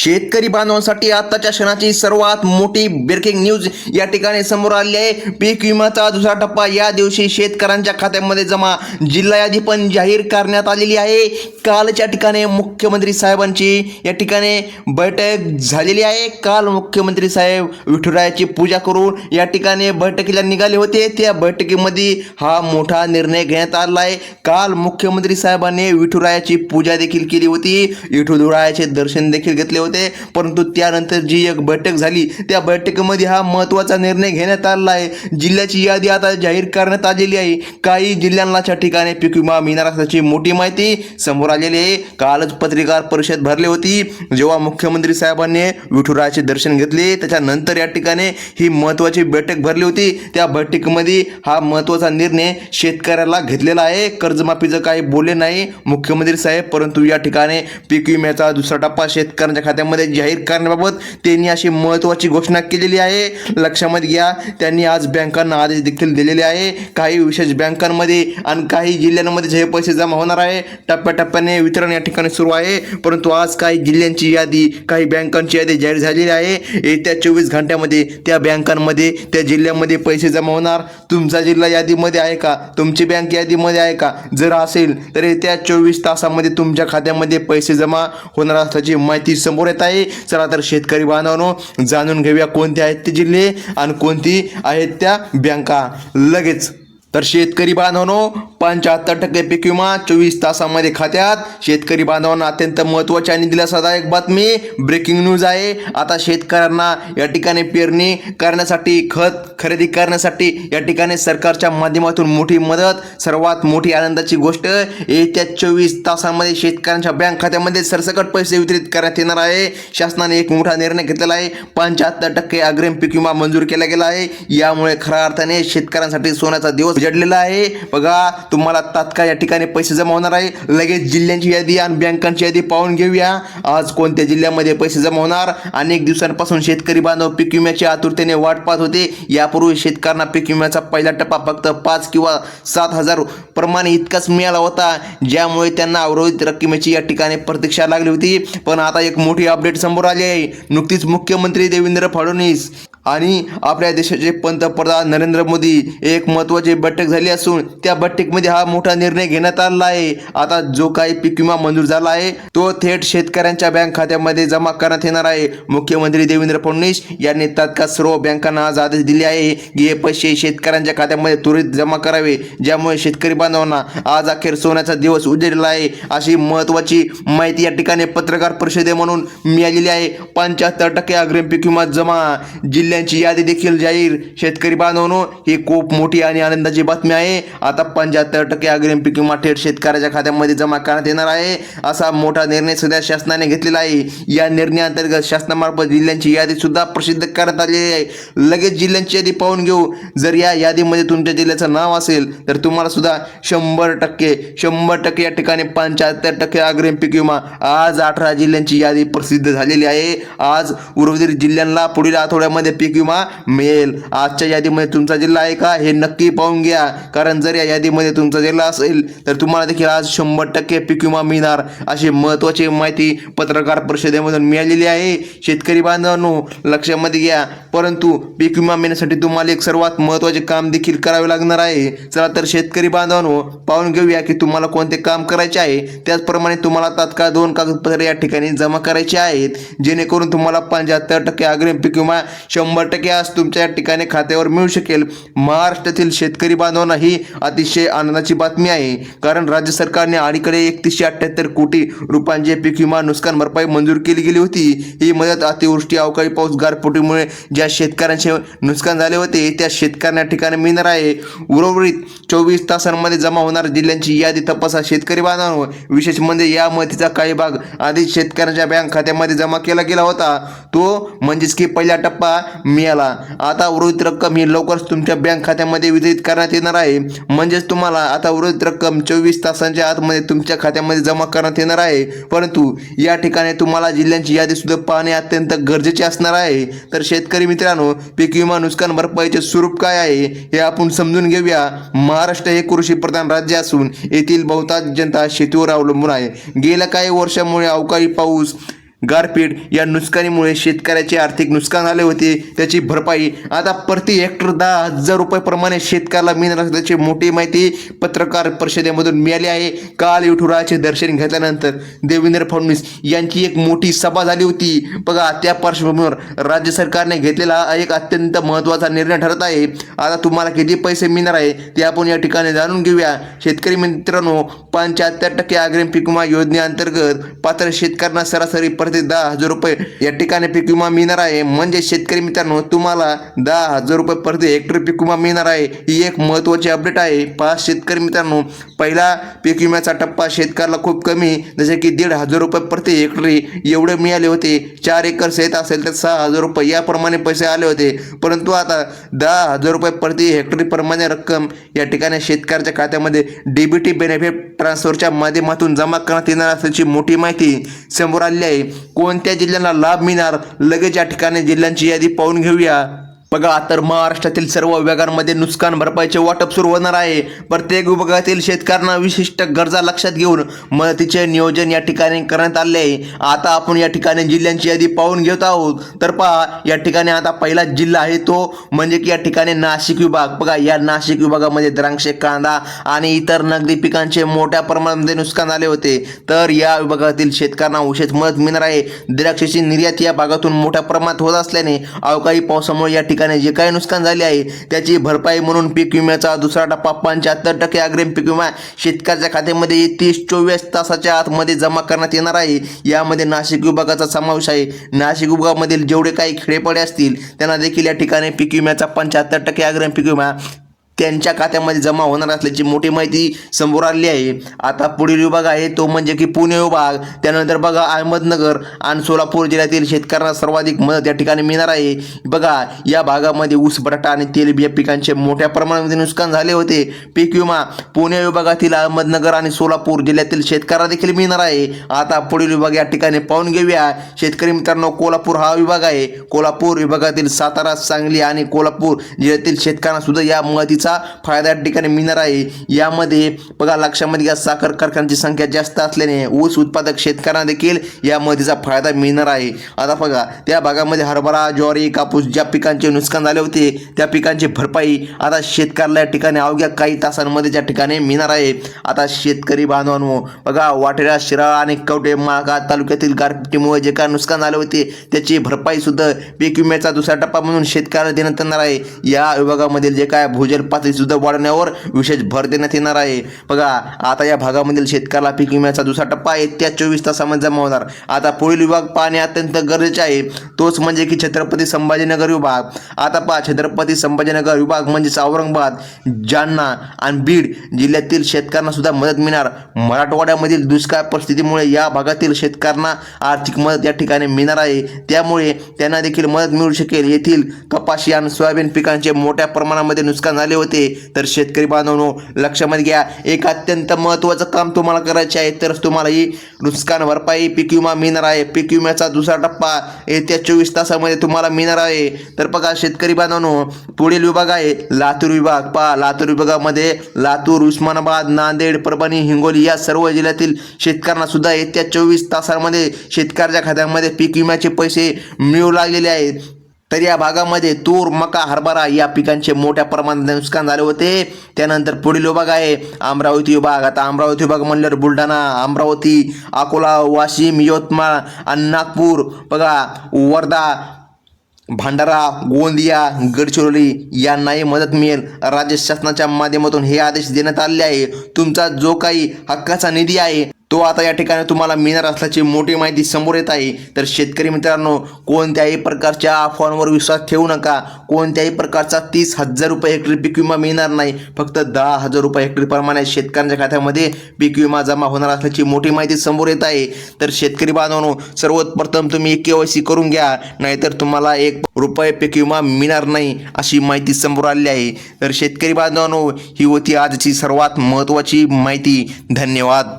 शेतकरी बांधवांसाठी आताच्या क्षणाची सर्वात मोठी ब्रेकिंग न्यूज या ठिकाणी समोर आली आहे. पीक विम्याचा दुसरा टप्पा या दिवशी शेतकऱ्यांच्या खात्यामध्ये जमा. जिल्हा यादी पण जाहीर करण्यात आलेली आहे. कालच्या ठिकाणी मुख्यमंत्री साहेबांची या ठिकाणी बैठक झालेली आहे. काल मुख्यमंत्री साहेब विठुरायाची पूजा करून या ठिकाणी बैठकीला निघाले होते. त्या बैठकीमध्ये हा मोठा निर्णय घेण्यात आला आहे. काल मुख्यमंत्री साहेबांनी विठुरायाची पूजा देखील केली होती. विठुरायाचे दर्शन देखील घेतले होते. परंतु त्यानंतर जी एक बैठक झाली त्या बैठकीमध्ये हा महत्त्वाचा निर्णय घेण्यात आला आहे. जिल्ह्याची यादी आता जाहीर करण्यात आलेली आहे. काही जिल्ह्यांच्या ठिकाणी पीक विमा मिळणार असल्याची मोठी माहिती समोर आलेली आहे. कालच पत्रकार परिषद भरली होती. जेव्हा मुख्यमंत्री साहेबांनी विठुरायाचे दर्शन घेतले त्याच्यानंतर या ठिकाणी ही महत्त्वाची बैठक भरली होती. त्या बैठकीमध्ये हा महत्त्वाचा निर्णय शेतकऱ्याला घेतलेला आहे. कर्जमाफीचं काही बोलले नाही मुख्यमंत्री साहेब परंतु या ठिकाणी पीक विम्याचा दुसरा टप्पा शेतकऱ्यांच्या खात्यामध्ये जाहीर करण्याबाबत त्यांनी अशी महत्त्वाची घोषणा केलेली आहे. लक्षामध्ये घ्या त्यांनी आज बँकांना आदेश देखील दिलेले आहे. काही विशेष बँकांमध्ये आणि काही जिल्ह्यांमध्ये जे पैसे जमा होणार आहे टप्प्याटप्प्याने वितरण या ठिकाणी सुरू आहे. परंतु आज काही जिल्ह्यांची यादी काही बँकांची यादी जाहीर झालेली आहे. येत्या चोवीस घंट्यामध्ये त्या बँकांमध्ये त्या जिल्ह्यामध्ये पैसे जमा होणार. तुमचा जिल्हा यादीमध्ये आहे का? तुमची बँक यादीमध्ये आहे का? जर असेल तर येत्या चोवीस तासामध्ये तुमच्या खात्यामध्ये पैसे जमा होणार असल्याची माहिती समोर येत आहे. चला तर शेतकरी बांधवांनो जाणून घेऊया कोणते आहेत ते जिल्हे आणि कोणती आहेत त्या बँका. लगेच. तर शेतकरी बांधवांनो पंच्याहत्तर टक्के पीक विमा चोवीस तासामध्ये खात्यात. शेतकरी बांधवांना अत्यंत महत्त्वाची आणि दिलासादायक बातमी ब्रेकिंग न्यूज आहे. आता शेतकऱ्यांना या ठिकाणी पेरणी करण्यासाठी खत खरेदी करण्यासाठी या ठिकाणी सरकारच्या माध्यमातून मोठी मदत सर्वात मोठी आनंदाची गोष्ट येत्या चोवीस तासामध्ये शेतकऱ्यांच्या बँक खात्यामध्ये सरसकट पैसे वितरित करण्यात येणार आहे. शासनाने एक मोठा निर्णय घेतलेला आहे. पंच्याहत्तर टक्के अग्रिम पीक विमा मंजूर केला गेला आहे. यामुळे खऱ्या अर्थाने शेतकऱ्यांसाठी सोन्याचा दिवस उजडलेला आहे. बघा तुम्हाला तात्काळ या ठिकाणी पैसे जमा होणार आहे. लगेच जिल्ह्यांची यादी आणि बँकांची यादी पाहून घेऊया. आज कोणत्या जिल्ह्यामध्ये पैसे जमा होणार? अनेक दिवसांपासून शेतकरी बांधव पीक विम्याची आतुरतेने वाट पाहत होते. यापूर्वी शेतकऱ्यांना पीक विम्याचा पहिला टप्पा फक्त पाच किंवा सात हजार प्रमाणे इतकाच मिळाला होता. ज्यामुळे त्यांना अवरोधित रकमेची या ठिकाणी प्रतीक्षा लागली होती. पण आता एक मोठी अपडेट समोर आली आहे. नुकतीच मुख्यमंत्री देवेंद्र फडणवीस आणि आपल्या देशाचे पंतप्रधान नरेंद्र मोदी एक महत्त्वाची बैठक झाली असून त्या बैठकीमध्ये हा मोठा निर्णय घेण्यात आला आहे. आता जो काही पीक विमा मंजूर झाला आहे तो थेट शेतकऱ्यांच्या बँक खात्यामध्ये जमा करण्यात येणार आहे. मुख्यमंत्री देवेंद्र फडणवीस यांनी तत्काळ सर्व बँकांना आज आदेश दिले आहे की हे पैसे शेतकऱ्यांच्या खात्यामध्ये त्वरित जमा करावे. ज्यामुळे शेतकरी बांधवांना आज अखेर सोन्याचा दिवस उजेडला आहे. अशी महत्त्वाची माहिती या ठिकाणी पत्रकार परिषदे म्हणून मिळालेली आहे. पंच्याहत्तर टक्के अग्रिम पीक विमा जमा. जिल्ह्या जिल्ह्यांची यादी देखील जाहीर. शेतकरी बांधवनो ही खूप मोठी आणि आनंदाची बातमी आहे. आता पंच्याहत्तर टक्के अग्रिम पीक विमा थेट शेतकऱ्याच्या खात्यामध्ये जमा करण्यात येणार आहे असा मोठा निर्णय सध्या शासनाने घेतलेला आहे. या निर्णयाअंतर्गत शासनामार्फत जिल्ह्यांची यादी सुद्धा प्रसिद्ध करण्यात आलेली आहे. लगेच जिल्ह्यांची यादी पाहून घेऊ. जर या यादीमध्ये तुमच्या जिल्ह्याचं नाव असेल तर तुम्हाला सुद्धा शंभर टक्के शंभर टक्के या ठिकाणी पंच्याहत्तर टक्के अग्रिम पीक विमा आज अठरा जिल्ह्यांची यादी प्रसिद्ध झालेली आहे. आज उर्वरित जिल्ह्यांना पुढील आठवड्यामध्ये पीक विमा मिळेल आजच्या यादीमध्ये तुमचा जिल्हा आहे का हे नक्की पाहून घ्या. कारण जर या यादीमध्ये तुमचा जिल्हा असेल तर तुम्हाला देखील आज शंभर टक्के पीक विमा मिळणार. अशी महत्त्वाची माहिती पत्रकार परिषदेमधून मिळालेली आहे. शेतकरी बांधवांनो लक्षामध्ये घ्या. परंतु पीक विमा मिळण्यासाठी तुम्हाला एक सर्वात महत्त्वाचे काम देखील करावे लागणार आहे. चला तर शेतकरी बांधवांनो पाहून घेऊया की तुम्हाला कोणते काम करायचे आहे. त्याचप्रमाणे तुम्हाला तात्काळ दोन कागदपत्रे या ठिकाणी जमा करायचे आहेत. जेणेकरून तुम्हाला पंच्याहत्तर टक्के अग्रिम पीक विमा शंभर शंभर टक्के आज तुमच्या या ठिकाणी खात्यावर मिळू शकेल. महाराष्ट्रातील शेतकरी बांधवांना ही अतिशय आनंदाची बातमी आहे. कारण राज्य सरकारने अलीकडे एकतीसशे अठ्ठ्याहत्तर कोटी रुपयांचे पीक विमा नुकसान भरपाई मंजूर केली गेली होती. ही मदत अतिवृष्टी अवकाळी पाऊस गारपोटीमुळे ज्या शेतकऱ्यांचे नुकसान झाले होते त्या शेतकऱ्यांना ठिकाणी मिळणार आहे. उर्वरित चोवीस तासांमध्ये जमा होणार जिल्ह्यांची यादी तपासा. शेतकरी बांधवांवर विशेष म्हणजे या मदतीचा काही भाग आधी शेतकऱ्यांच्या बँक खात्यामध्ये जमा केला गेला होता. तो म्हणजेच की पहिला टप्पा मिळाला. आता उर्वरित रक्कम ही लवकरच तुमच्या बँक खात्यामध्ये वितरित करण्यात येणार आहे. म्हणजेच तुम्हाला आता उर्वरित रक्कम चोवीस तासांच्या आतमध्ये तुमच्या खात्यामध्ये जमा करण्यात येणार आहे. परंतु या ठिकाणी तुम्हाला जिल्ह्यांची यादी सुद्धा पाहणे अत्यंत गरजेचे असणार आहे. तर शेतकरी मित्रांनो पीक विमा नुकसान भरपाईचे स्वरूप काय आहे हे आपण समजून घेऊया. महाराष्ट्र हे कृषी प्रधान राज्य असून येथील बहुतांश जनता शेतीवर अवलंबून आहे. गेल्या काही वर्षामुळे अवकाळी पाऊस गारपीट या नुकसानीमुळे शेतकऱ्याचे आर्थिक नुकसान झाले होते. त्याची भरपाई आता प्रति हेक्टर दहा हजार रुपयाप्रमाणे शेतकऱ्याला मिळणार असल्याची मोठी माहिती पत्रकार परिषदेमधून मिळाली आहे. काल विठुराचे दर्शन घेतल्यानंतर देवेंद्र फडणवीस यांची एक मोठी सभा झाली होती. बघा त्या पार्श्वभूमीवर राज्य सरकारने घेतलेला एक अत्यंत महत्त्वाचा निर्णय ठरत आहे. आता तुम्हाला किती पैसे मिळणार आहे ते आपण या ठिकाणी जाणून घेऊया. शेतकरी मित्रांनो पंच्याहत्तर टक्के अग्रिम पीक विमा योजनेअंतर्गत पात्र शेतकऱ्यांना सरासरी प्रति दहा हजार रुपये या ठिकाणी पीक विमा मिळणार आहे. म्हणजे शेतकरी मित्रांनो तुम्हाला दहा हजार रुपये प्रति हेक्टर पीक विमा मिळणार आहे. ही एक महत्त्वाची अपडेट आहे. पाच शेतकरी मित्रांनो पहिला पीक विम्याचा टप्पा शेतकऱ्याला खूप कमी. जसे की दीड हजार रुपये प्रति हेक्टरी एवढे मिळाले होते. चार एकर शेत असेल तर सहा हजार रुपये याप्रमाणे पैसे आले होते. परंतु आता दहा हजार रुपये प्रति हेक्टरी प्रमाणे रक्कम या ठिकाणी शेतकऱ्याच्या खात्यामध्ये डीबीटी बेनिफिट ट्रान्सफरच्या माध्यमातून जमा करण्यात येणार असल्याची मोठी माहिती समोर आली आहे. कोणत्या जिल्ह्यांना लाभ मिळणार? लगेच या ठिकाणी जिल्ह्यांची यादी पाहून घेऊया. बघा तर महाराष्ट्रातील सर्व विभागांमध्ये नुकसान भरपाईचे वाटप सुरू होणार आहे. प्रत्येक विभागातील शेतकऱ्यांना विशिष्ट गरजा लक्षात घेऊन मदतीचे नियोजन या ठिकाणी करण्यात आले आहे. आता आपण या ठिकाणी जिल्ह्यांची यादी पाहून घेत आहोत. तर पहा या ठिकाणी आता पहिला जिल्हा आहे तो म्हणजे की या ठिकाणी नाशिक विभाग. बघा या नाशिक विभागामध्ये द्राक्षे कांदा आणि इतर नगदी पिकांचे मोठ्या प्रमाणामध्ये नुकसान झाले होते. तर या विभागातील शेतकऱ्यांना विशेष मदत मिळणार आहे. द्राक्षाची निर्यात या भागातून मोठ्या प्रमाणात होत असल्याने अवकाळी पावसामुळे या ठिकाणी जे काही नुकसान झाले आहे त्याची भरपाई म्हणून पीक विम्याचा दुसरा टप्पा पंच्याहत्तर टक्के अग्रिम पीक विमा शेतकऱ्याच्या खात्यामध्ये तीस चोवीस तासाच्या आतमध्ये जमा करण्यात येणार आहे. यामध्ये नाशिक विभागाचा समावेश आहे. नाशिक विभागामधील जेवढे काही खेडेपाडे असतील त्यांना देखील या ठिकाणी पीक विम्याचा पंच्याहत्तर टक्के अग्रिम पीक विमा त्यांच्या खात्यामध्ये जमा होणार असल्याची मोठी माहिती समोर आली आहे. आता पुढील विभाग आहे तो म्हणजे की पुणे विभाग. त्यानंतर बघा अहमदनगर आणि सोलापूर जिल्ह्यातील शेतकऱ्यांना सर्वाधिक मदत या ठिकाणी मिळणार आहे. बघा या भागामध्ये ऊस बटाटा आणि तेलबिया पिकांचे मोठ्या प्रमाणामध्ये नुकसान झाले होते. पीक विमा पुणे विभागातील अहमदनगर आणि सोलापूर जिल्ह्यातील शेतकऱ्यांना देखील मिळणार आहे. आता पुढील विभाग या ठिकाणी पाहून घेऊया. शेतकरी मित्रांनो कोल्हापूर हा विभाग आहे. कोल्हापूर विभागातील सातारा सांगली आणि कोल्हापूर जिल्ह्यातील शेतकऱ्यांना सुद्धा या मदतीचा फायदा या ठिकाणी मिळणार आहे. यामध्ये बघा लक्षामध्ये घ्या साखर कारखान्याची संख्या जास्त असल्याने ऊस उत्पादक शेतकऱ्यांना देखील यामध्येचा फायदा मिळणार आहे. आता बघा त्या भागामध्ये हरभरा ज्वारी कापूस ज्या पिकांचे नुकसान झाले होते त्या पिकांची भरपाई आता शेतकऱ्याला या ठिकाणी अवघ्या काही तासांमध्ये त्या ठिकाणी मिळणार आहे. आता शेतकरी बांधवांनो बघा वाटेरा शिराळा आणि कवटे माळगा तालुक्यातील गारपिटीमुळे जे काय नुकसान झाले होते त्याची भरपाई सुद्धा पीक विम्याचा दुसरा टप्पा म्हणून शेतकऱ्याला देण्यात येणार आहे. या विभागामधील जे काय भूजल पातळी सुद्धा वाढवण्यावर विशेष भर देण्यात येणार आहे. बघा आता या भागामधील शेतकऱ्याला पीक विम्याचा दुसरा टप्पा आहे. त्या चोवीस तासामध्ये जमा होणार. आता पुढील विभाग पाहणे अत्यंत गरजेचे आहे. तोच म्हणजे की छत्रपती संभाजीनगर विभाग. आता पहा छत्रपती संभाजीनगर विभाग म्हणजेच औरंगाबाद जालना आणि बीड जिल्ह्यातील शेतकऱ्यांना सुद्धा मदत मिळणार. मराठवाड्यामधील दुष्काळ परिस्थितीमुळे या भागातील शेतकऱ्यांना आर्थिक मदत या ठिकाणी मिळणार आहे. त्यामुळे त्यांना देखील मदत मिळू शकेल. येथील कपाशी आणि सोयाबीन पिकांचे मोठ्या प्रमाणामध्ये नुकसान झाले होते. तर शेतकरी बांधवांनो लक्षामध्ये घ्या एक अत्यंत महत्त्वाचं काम तुम्हाला करायचे आहे. तरच तुम्हाला ही नुकसान भरपाई पीक विमा मिळणार आहे. पीक विम्याचा दुसरा टप्पा येत्या चोवीस तासामध्ये तुम्हाला मिळणार आहे. तर बघा शेतकरी बांधवांनो पुढील विभाग आहे लातूर विभाग. पहा लातूर विभागामध्ये लातूर उस्मानाबाद नांदेड परभणी हिंगोली या सर्व जिल्ह्यातील शेतकऱ्यांना सुद्धा येत्या चोवीस तासांमध्ये शेतकऱ्याच्या खात्यामध्ये पीक विम्याचे पैसे मिळू लागलेले आहेत. तर या भागामध्ये तूर मका हरभरा या पिकांचे मोठ्या प्रमाणात नुकसान झाले होते. त्यानंतर पुढील विभाग आहे अमरावती विभाग. आता अमरावती विभाग म्हणल्यावर बुलढाणा अमरावती अकोला वाशिम यवतमाळ आणि नागपूर. बघा वर्धा भांडारा गोंदिया गडचिरोली यांनाही मदत मिळेल. राज्य शासनाच्या माध्यमातून हे आदेश देण्यात आलेले आहे. तुमचा जो काही हक्काचा निधी आहे तो आता या ठिकाणी तुम्हाला मिळणार असल्याची मोठी माहिती समोर येत आहे. तर शेतकरी मित्रांनो कोणत्याही प्रकारच्या अफवांवर विश्वास ठेवू नका. कोणत्याही प्रकारचा तीस हजार रुपये हेक्टरी पीक विमा मिळणार नाही. फक्त दहा हजार रुपये हेक्टरीप्रमाणे शेतकऱ्यांच्या खात्यामध्ये पीक विमा जमा होणार असल्याची मोठी माहिती समोर येत आहे. तर शेतकरी बांधवांनो सर्वप्रथम तुम्ही के वाय सी करून घ्या. नाहीतर तुम्हाला एक रुपये पीक विमा मिळणार नाही अशी माहिती समोर आली आहे. तर शेतकरी बांधवांनो ही होती आजची सर्वात महत्त्वाची माहिती. धन्यवाद.